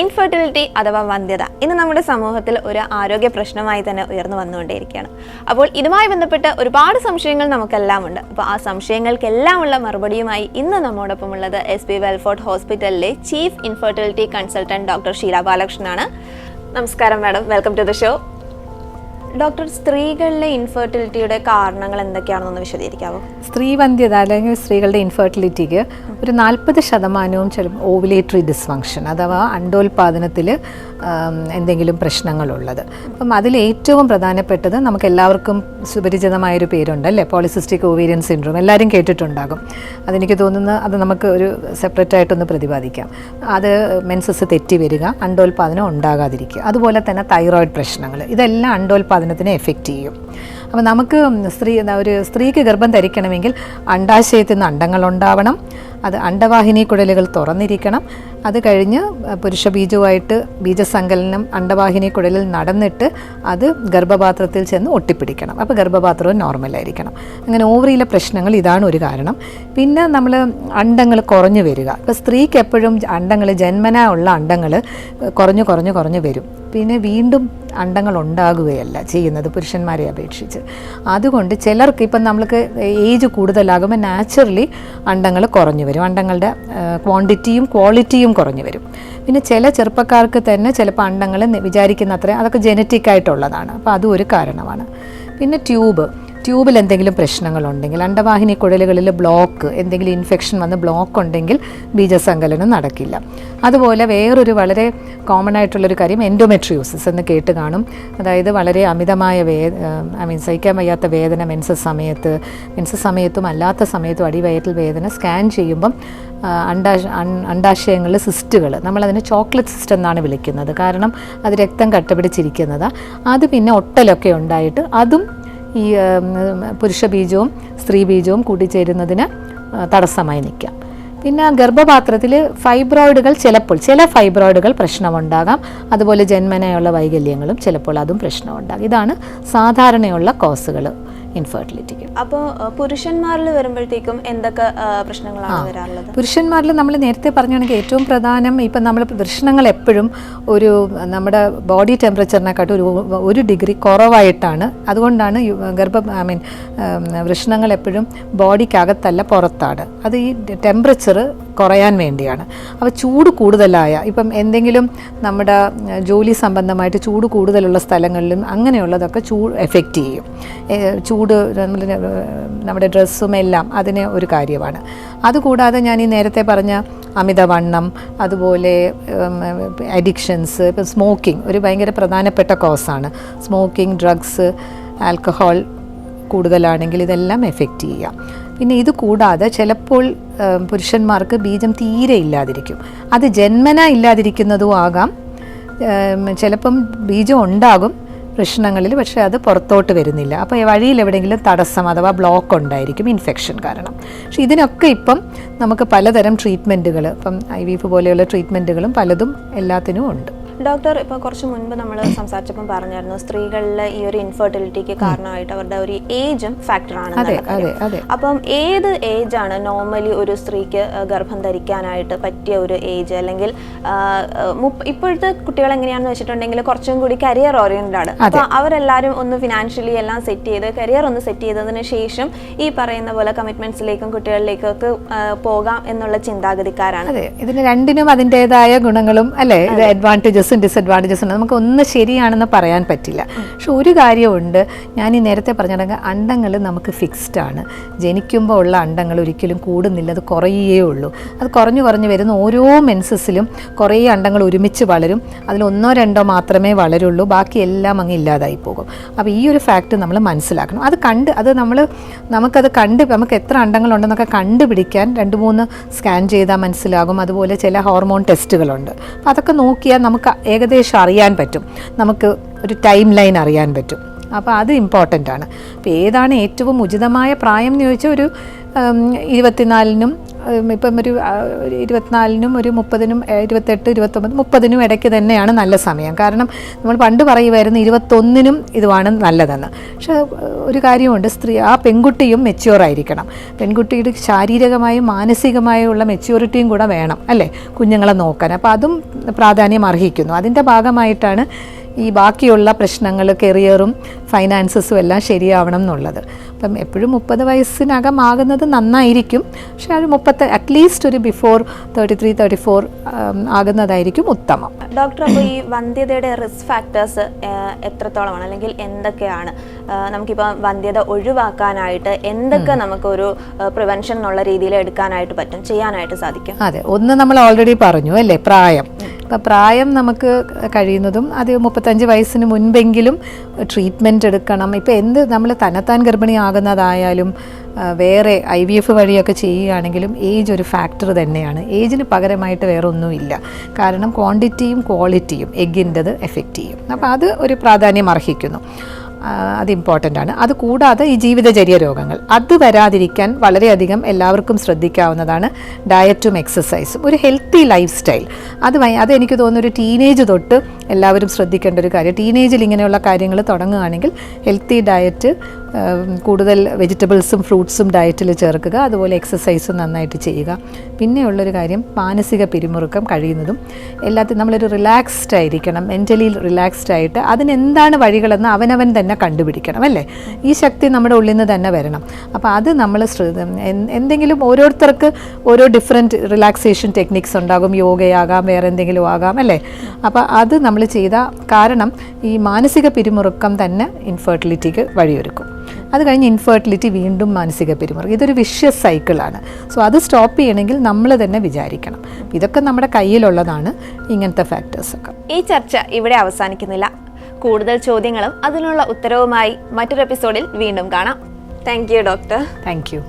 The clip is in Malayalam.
ഇൻഫെർട്ടിലിറ്റി അഥവാ വന്ധ്യത ഇന്ന് നമ്മുടെ സമൂഹത്തിൽ ഒരു ആരോഗ്യ പ്രശ്നമായി തന്നെ ഉയർന്നു വന്നുകൊണ്ടേയിരിക്കുകയാണ്. അപ്പോൾ ഇതുമായി ബന്ധപ്പെട്ട് ഒരുപാട് സംശയങ്ങൾ നമുക്കെല്ലാം ഉണ്ട് അപ്പോൾ ആ സംശയങ്ങൾക്കെല്ലാം ഉള്ള മറുപടിയുമായി ഇന്ന് നമ്മോടൊപ്പം ഉള്ളത് എസ് പി വെൽഫോർട്ട് ഹോസ്പിറ്റലിലെ chief infertility consultant doctor Sheela ബാലകൃഷ്ണനാണ്. നമസ്കാരം madam. Welcome to the show doctor സ്ത്രീകളിലെ ഇൻഫെർട്ടിലിറ്റിയുടെ കാരണങ്ങൾ എന്തൊക്കെയാണെന്നൊന്ന് വിശദീകരിക്കാവോ? സ്ത്രീവന്ധ്യത അല്ലെങ്കിൽ സ്ത്രീകളുടെ ഇൻഫെർട്ടിലിറ്റിക്ക് ഒരു നാൽപ്പത് ശതമാനവും ചില ഓവുലേറ്ററി ഡിസ്ഫങ്ഷൻ അഥവാ അണ്ടോൽപാദനത്തിൽ എന്തെങ്കിലും പ്രശ്നങ്ങളുള്ളത്. അപ്പം അതിൽ ഏറ്റവും പ്രധാനപ്പെട്ടത് നമുക്ക് എല്ലാവർക്കും സുപരിചിതമായൊരു പേരുണ്ട് അല്ലേ പോളിസിസ്റ്റിക് ഓവേരിയൻ സിൻഡ്രോം എല്ലാവരും കേട്ടിട്ടുണ്ടാകും. അതെനിക്ക് തോന്നുന്നു അത് നമുക്ക് ഒരു സെപ്പറേറ്റ് ആയിട്ടൊന്ന് പ്രതിപാദിക്കാം. അത് മെൻസസ് തെറ്റി വരിക അണ്ടോൽപാദനം ഉണ്ടാകാതിരിക്കുക. അതുപോലെ തന്നെ തൈറോയിഡ് പ്രശ്നങ്ങൾ. ഇതെല്ലാം അണ്ടോൽപാദനത്തിനെ എഫക്റ്റ് ചെയ്യും. അപ്പോൾ നമുക്ക് സ്ത്രീ ഒരു സ്ത്രീക്ക് ഗർഭം ധരിക്കണമെങ്കിൽ അണ്ടാശയത്തിൽ നിന്ന് അണ്ടങ്ങൾ ഉണ്ടാവണം. അത് അണ്ടവാഹിനി കുഴലുകൾ തുറന്നിരിക്കണം. അത് കഴിഞ്ഞ് പുരുഷ ബീജവുമായിട്ട് ബീജസങ്കലനം അണ്ടവാഹിനി കുഴലിൽ നടന്നിട്ട് അത് ഗർഭപാത്രത്തിൽ ചെന്ന് ഒട്ടിപ്പിടിക്കണം. അപ്പോൾ ഗർഭപാത്രവും നോർമലായിരിക്കണം അങ്ങനെ ഓവറിയിലെ പ്രശ്നങ്ങൾ ഇതാണ് ഒരു കാരണം. പിന്നെ നമ്മൾ അണ്ടങ്ങൾ കുറഞ്ഞു വരിക. ഇപ്പോൾ സ്ത്രീക്ക് എപ്പോഴും അണ്ടങ്ങൾ ജന്മനാ ഉള്ള അണ്ടങ്ങൾ കുറഞ്ഞു കുറഞ്ഞു കുറഞ്ഞു വരും. പിന്നെ വീണ്ടും അണ്ടങ്ങൾ ഉണ്ടാകുകയല്ല ചെയ്യുന്നത് പുരുഷന്മാരെ അപേക്ഷിച്ച്. അതുകൊണ്ട് ചിലർക്ക് ഇപ്പം നമ്മൾക്ക് ഏജ് കൂടുതലാകുമ്പോൾ നാച്ചുറലി അണ്ടങ്ങൾ കുറഞ്ഞു വരും. അണ്ടങ്ങളുടെ ക്വാണ്ടിറ്റിയും ക്വാളിറ്റിയും കുറഞ്ഞു വരും. പിന്നെ ചില ചെറുപ്പക്കാർക്ക് തന്നെ ചിലപ്പോൾ അണ്ടങ്ങൾ വിചാരിക്കുന്ന അത്രയും അതൊക്കെ ജനറ്റിക് ആയിട്ടുള്ളതാണ്. അപ്പോൾ അതും ഒരു കാരണമാണ്. പിന്നെ ട്യൂബ് ട്യൂബിൽ എന്തെങ്കിലും പ്രശ്നങ്ങളുണ്ടെങ്കിൽ അണ്ടവാഹിനി കുഴലുകളിൽ ബ്ലോക്ക് എന്തെങ്കിലും ഇൻഫെക്ഷൻ വന്ന് ബ്ലോക്ക് ഉണ്ടെങ്കിൽ ബീജസങ്കലനം നടക്കില്ല. അതുപോലെ വേറൊരു വളരെ കോമൺ ആയിട്ടുള്ളൊരു കാര്യം എൻഡോമെട്രിയോസിസ് എന്ന് കേട്ട് കാണും. അതായത് വളരെ അമിതമായ വേ ഐ മീൻ സഹിക്കാൻ വയ്യാത്ത വേദന മെൻസസ് സമയത്ത് മെൻസസ് സമയത്തും അല്ലാത്ത സമയത്തും അടിവയറ്റിൽ വേദന സ്കാൻ ചെയ്യുമ്പം അണ്ടാശ അണ്ടാശയങ്ങളിൽ സിസ്റ്റുകൾ നമ്മളതിനെ ചോക്ലേറ്റ് സിസ്റ്റ് എന്നാണ് വിളിക്കുന്നത്. കാരണം അത് രക്തം കട്ടപിടിച്ചിരിക്കുന്നത്. അത് പിന്നെ ഒട്ടലൊക്കെ ഉണ്ടായിട്ട് അതും ഈ പുരുഷ ബീജവും സ്ത്രീ ബീജവും കൂട്ടിച്ചേരുന്നതിന് തടസ്സമായി നിൽക്കാം. പിന്നെ ഗർഭപാത്രത്തിൽ ഫൈബ്രോയിഡുകൾ ചിലപ്പോൾ ചില ഫൈബ്രോയിഡുകൾ പ്രശ്നമുണ്ടാകാം. അതുപോലെ ജന്മനയുള്ള വൈകല്യങ്ങളും ചിലപ്പോൾ അതും പ്രശ്നമുണ്ടാകും. ഇതാണ് സാധാരണയുള്ള കോസുകൾ ഇൻഫെർട്ടിലിറ്റിക്ക് അപ്പോൾ പുരുഷന്മാരിൽ വരുമ്പോഴത്തേക്കും എന്തൊക്കെ പ്രശ്നങ്ങളാണ് വരാറുള്ളത്? പുരുഷന്മാരിൽ നമ്മൾ നേരത്തെ പറഞ്ഞാണെങ്കിൽ ഏറ്റവും പ്രധാനം ഇപ്പം നമ്മൾ വൃഷണങ്ങൾ എപ്പോഴും ഒരു നമ്മുടെ ബോഡി ടെമ്പറേച്ചറിനെക്കാട്ടും ഒരു ഒരു ഡിഗ്രി കുറവായിട്ടാണ്. അതുകൊണ്ടാണ് ഗർഭ ഐ മീൻ വൃഷണങ്ങൾ എപ്പോഴും ബോഡിക്കകത്തല്ല പുറത്താണ്. അത് ഈ ടെമ്പറേച്ചർ കുറയാൻ വേണ്ടിയാണ്. അപ്പോൾ ചൂട് കൂടുതലായ ഇപ്പം എന്തെങ്കിലും നമ്മുടെ ജോലി സംബന്ധമായിട്ട് ചൂട് കൂടുതലുള്ള സ്ഥലങ്ങളിലും അങ്ങനെയുള്ളതൊക്കെ ചൂട് എഫക്റ്റ് ചെയ്യും. ചൂട് നമ്മുടെ ഡ്രസ്സും എല്ലാം അതിന് ഒരു കാര്യമാണ്. അതുകൂടാതെ ഞാൻ ഈ നേരത്തെ പറഞ്ഞ അമിതവണ്ണം അതുപോലെ അഡിക്ഷൻസ് ഇപ്പം സ്മോക്കിംഗ് ഒരു ഭയങ്കര പ്രധാനപ്പെട്ട കോസാണ് സ്മോക്കിംഗ് ഡ്രഗ്സ് ആൽക്കഹോൾ കൂടുതലാണെങ്കിൽ ഇതെല്ലാം എഫക്റ്റ് ചെയ്യാം പിന്നെ ഇത് കൂടാതെ ചിലപ്പോൾ പുരുഷന്മാർക്ക് ബീജം തീരെ ഇല്ലാതിരിക്കും. അത് ജന്മന ഇല്ലാതിരിക്കുന്നതും ആകാം. ചിലപ്പം ബീജം ഉണ്ടാകും പ്രശ്നങ്ങളിൽ പക്ഷേ അത് പുറത്തോട്ട് വരുന്നില്ല. അപ്പോൾ വഴിയിൽ എവിടെയെങ്കിലും തടസ്സം അഥവാ ബ്ലോക്ക് ഉണ്ടായിരിക്കും ഇൻഫെക്ഷൻ കാരണം. പക്ഷേ ഇതിനൊക്കെ ഇപ്പം നമുക്ക് പലതരം ട്രീറ്റ്മെന്റുകൾ ഇപ്പം ഐ വി എഫ് പോലെയുള്ള ട്രീറ്റ്മെന്റുകളും പലതും എല്ലാത്തിനും ഉണ്ട്. ഡോക്ടർ ഇപ്പോൾ കുറച്ച് മുൻപ് നമ്മൾ സംസാരിച്ചപ്പം പറഞ്ഞായിരുന്നു സ്ത്രീകളിലെ ഈ ഒരു ഇൻഫെർട്ടിലിറ്റിക്ക് കാരണമായിട്ട് അവരുടെ ഒരു ഏജും ഫാക്ടറാണ് അപ്പം ഏത് ഏജ് ആണ് നോർമലി ഒരു സ്ത്രീക്ക് ഗർഭം ധരിക്കാനായിട്ട് പറ്റിയ ഒരു ഏജ് അല്ലെങ്കിൽ ഇപ്പോഴത്തെ കുട്ടികൾ എങ്ങനെയാണെന്ന് വെച്ചിട്ടുണ്ടെങ്കിൽ കുറച്ചും കൂടി കരിയർ ഓറിയന്റഡ് ആണ്. അപ്പോൾ അവരെല്ലാവരും ഒന്ന് ഫിനാൻഷ്യലി എല്ലാം സെറ്റ് ചെയ്ത് കരിയർ ഒന്ന് സെറ്റ് ചെയ്തതിന് ശേഷം ഈ പറയുന്ന പോലെ കമ്മിറ്റ്മെന്റ്സിലേക്കും കുട്ടികളിലേക്കും ഒക്കെ പോകാം എന്നുള്ള ചിന്താഗതിക്കാരാണ്. ഇതിന് രണ്ടിനും അതിന്റെതായ ഗുണങ്ങളും അല്ലേ? ഇത് അഡ്വാന്റേജസും ഡിസഡ്വാന്റേജസും ഉണ്ട്. നമുക്ക് ഒന്ന് ശരിയാണെന്ന് പറയാൻ പറ്റില്ല. പക്ഷെ ഒരു കാര്യമുണ്ട്. ഞാൻ ഈ നേരത്തെ പറഞ്ഞിട്ടുണ്ടെങ്കിൽ അണ്ടങ്ങൾ നമുക്ക് ഫിക്സ്ഡ് ആണ്. ജനിക്കുമ്പോൾ ഉള്ള അണ്ടങ്ങൾ ഒരിക്കലും കൂടുന്നില്ല അത് കുറയേ ഉള്ളൂ. അത് കുറഞ്ഞു കുറഞ്ഞു വരുന്ന ഓരോ മെൻസസിലും കുറേ അണ്ടങ്ങൾ ഒരുമിച്ച് വളരും. അതിൽ ഒന്നോ രണ്ടോ മാത്രമേ വളരുള്ളൂ. ബാക്കി എല്ലാം അങ്ങ് ഇല്ലാതായി പോകും. അപ്പോൾ ഈ ഒരു ഫാക്റ്റ് നമ്മൾ മനസ്സിലാക്കണം. അത് കണ്ട് അത് നമ്മൾ നമുക്കത് കണ്ട് നമുക്ക് എത്ര അണ്ടങ്ങളുണ്ടെന്നൊക്കെ കണ്ടുപിടിക്കാൻ രണ്ട് മൂന്ന് സ്കാൻ ചെയ്താൽ മനസ്സിലാകും. അതുപോലെ ചില ഹോർമോൺ ടെസ്റ്റുകളുണ്ട് അപ്പോൾ അതൊക്കെ നോക്കിയാൽ നമുക്ക് ഏകദേശം അറിയാൻ പറ്റും. നമുക്ക് ഒരു ടൈം ലൈൻ അറിയാൻ പറ്റും. അപ്പോൾ അത് ഇമ്പോർട്ടന്റ് ആണ്. അപ്പോൾ ഏതാണ് ഏറ്റവും ഉചിതമായ പ്രായം എന്ന് ചോദിച്ചാൽ ഒരു ഇരുപത്തിനാലിനും ഇപ്പം ഒരു ഇരുപത്തിനാലിനും ഒരു മുപ്പതിനും ഇരുപത്തെട്ട് ഇരുപത്തൊമ്പത് മുപ്പതിനും ഇടയ്ക്ക് തന്നെയാണ് നല്ല സമയം. കാരണം നമ്മൾ പണ്ട് പറയുമായിരുന്നു ഇരുപത്തൊന്നിനും ഇതുമാണ് നല്ലതെന്ന്. പക്ഷേ ഒരു കാര്യമുണ്ട്. സ്ത്രീ ആ പെൺകുട്ടിയും മെച്യൂർ ആയിരിക്കണം. പെൺകുട്ടിയുടെ ശാരീരികമായും മാനസികമായുള്ള മെച്യൂരിറ്റിയും കൂടെ വേണം അല്ലേ? കുഞ്ഞുങ്ങളെ നോക്കാൻ. അപ്പോൾ അതും പ്രാധാന്യം അർഹിക്കുന്നു. അതിന്റെ ഭാഗമായിട്ടാണ് ഈ ബാക്കിയുള്ള പ്രശ്നങ്ങൾ കരിയറും ഫൈനാൻസസും എല്ലാം ശരിയാവണം എന്നുള്ളത്. അപ്പം എപ്പോഴും മുപ്പത് വയസ്സിനകം ആകുന്നത് നന്നായിരിക്കും. പക്ഷേ ഒരു മുപ്പത്ത് അറ്റ്ലീസ്റ്റ് ഒരു before thirty three thirty four ആകുന്നതായിരിക്കും ഉത്തമം. ഡോക്ടർ അപ്പോൾ ഈ വന്ധ്യതയുടെ റിസ്ക് ഫാക്ടേഴ്സ് എത്രത്തോളമാണ്? അല്ലെങ്കിൽ എന്തൊക്കെയാണ്? നമുക്കിപ്പോൾ വന്ധ്യത ഒഴിവാക്കാനായിട്ട് എന്തൊക്കെ നമുക്കൊരു പ്രിവെൻഷൻ എന്നുള്ള രീതിയിൽ എടുക്കാനായിട്ട് പറ്റും? ചെയ്യാനായിട്ട് സാധിക്കും? അതെ ഒന്ന് നമ്മൾ ഓൾറെഡി പറഞ്ഞു അല്ലേ? പ്രായം. അപ്പം പ്രായം നമുക്ക് കഴിയുന്നതും അത് മുപ്പത്തഞ്ച് വയസ്സിന് മുൻപെങ്കിലും ട്രീറ്റ്മെന്റ് എടുക്കണം. ഇപ്പോൾ എന്ത് നമ്മൾ തന്നെത്താൻ ഗർഭിണിയാകുന്നതായാലും വേറെ ഐ വി എഫ് വഴിയൊക്കെ ചെയ്യുകയാണെങ്കിലും ഏജ് ഒരു ഫാക്ടർ തന്നെയാണ്. ഏജിന് പകരമായിട്ട് വേറെ ഒന്നുമില്ല കാരണം ക്വാണ്ടിറ്റിയും ക്വാളിറ്റിയും എഗ്ഗിന്റെത് എഫക്റ്റ് ചെയ്യും. അപ്പോൾ അത് ഒരു പ്രാധാന്യം അർഹിക്കുന്നു. അത് ഇമ്പോർട്ടന്റ് ആണ്. അത് കൂടാതെ ഈ ജീവിതചര്യ രോഗങ്ങൾ. അത് വരാതിരിക്കാൻ വളരെയധികം എല്ലാവർക്കും ശ്രദ്ധിക്കാവുന്നതാണ് ഡയറ്റും എക്സസൈസും ഒരു ഹെൽത്തി ലൈഫ് സ്റ്റൈൽ അത് അത് എനിക്ക് തോന്നുന്നു ഒരു ടീനേജ് തൊട്ട് എല്ലാവരും ശ്രദ്ധിക്കേണ്ട ഒരു കാര്യം. ടീനേജിൽ ഇങ്ങനെയുള്ള കാര്യങ്ങൾ തുടങ്ങുകയാണെങ്കിൽ ഹെൽത്തി ഡയറ്റ് കൂടുതൽ വെജിറ്റബിൾസും ഫ്രൂട്ട്സും ഡയറ്റിൽ ചേർക്കുക അതുപോലെ എക്സസൈസും നന്നായിട്ട് ചെയ്യുക. പിന്നെയുള്ളൊരു കാര്യം മാനസിക പിരിമുറുക്കം കഴിയുന്നതും എല്ലാത്തിനും നമ്മളൊരു റിലാക്സ്ഡ് ആയിരിക്കണം മെന്റലി റിലാക്സ്ഡ് ആയിട്ട് അതിനെന്താണ് വഴികളെന്ന് അവനവൻ തന്നെ കണ്ടുപിടിക്കണം അല്ലേ? ഈ ശക്തി നമ്മുടെ ഉള്ളിൽ നിന്ന് തന്നെ വരണം. അപ്പോൾ അത് നമ്മൾ എന്തെങ്കിലും ഓരോരുത്തർക്ക് ഓരോ ഡിഫറെന്റ് റിലാക്സേഷൻ ടെക്നിക്സ് ഉണ്ടാകും യോഗയാകാം വേറെ എന്തെങ്കിലും ആകാം അല്ലേ? അപ്പോൾ അത് നമ്മൾ ചെയ്ത കാരണം ഈ മാനസിക പിരിമുറുക്കം തന്നെ ഇൻഫെർട്ടിലിറ്റിക്ക് വഴിയൊരുക്കും. അത് കഴിഞ്ഞ് ഇൻഫെർട്ടിലിറ്റി വീണ്ടും മാനസിക പെരുമാറും. ഇതൊരു വിഷ്യസ് സൈക്കിളാണ് സോ അത് സ്റ്റോപ്പ് ചെയ്യണമെങ്കിൽ നമ്മൾ തന്നെ വിചാരിക്കണം. ഇതൊക്കെ നമ്മുടെ കയ്യിലുള്ളതാണ് ഇങ്ങനത്തെ ഫാക്ടേഴ്സൊക്കെ ഈ ചർച്ച ഇവിടെ അവസാനിക്കുന്നില്ല. കൂടുതൽ ചോദ്യങ്ങളും അതിനുള്ള ഉത്തരവുമായി മറ്റൊരു എപ്പിസോഡിൽ വീണ്ടും കാണാം. Thank you doctor thank you